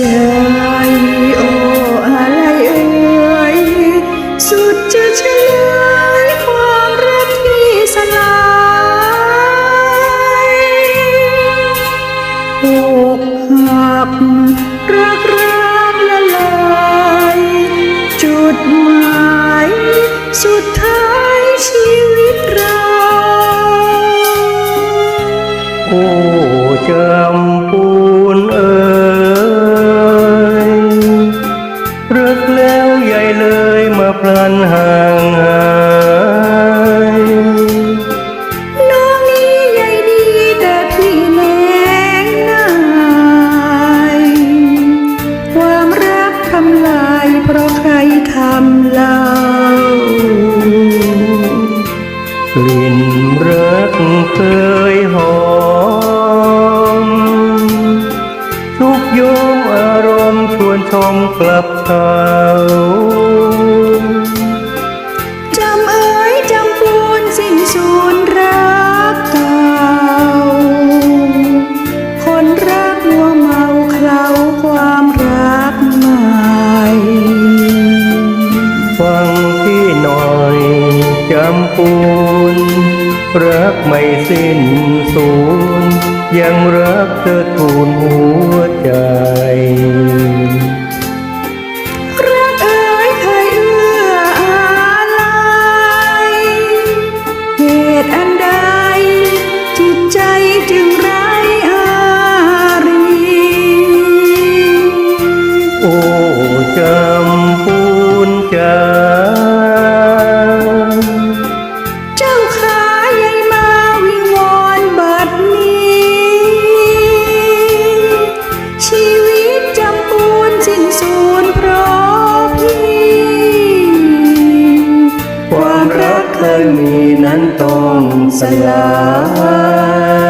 ใจโอ้อะไรเอ่ยสุดจะเฉลยความรักที่สลายอกหักรักร้างละลายจุดหมายสุดท้ายชีวิตเรา กแล้วใหญ่เลยมาพลันห่างหายน้องนี้ใหญ่ดีแต่พี่แนงนายความรักทำลายเพราะใครทำเล่ากลิ่นรักเคยหอ วนชมกลับเขาจำเอ๋ยจำปูนสิ้นสูญรักเก่าคนรักมัวเมาเคล้าความรักใหม่ฟังพี่หน่อยจำปูนรักไม่สิ้นสูญยังรักเธอทูลหั เจ้าขาใหญ่มาวิงวอนบัดนี้ ชีวิตจำปูนสิ้นสูญเพราะพี่ความรักเคยมีนั้นต้องสลาย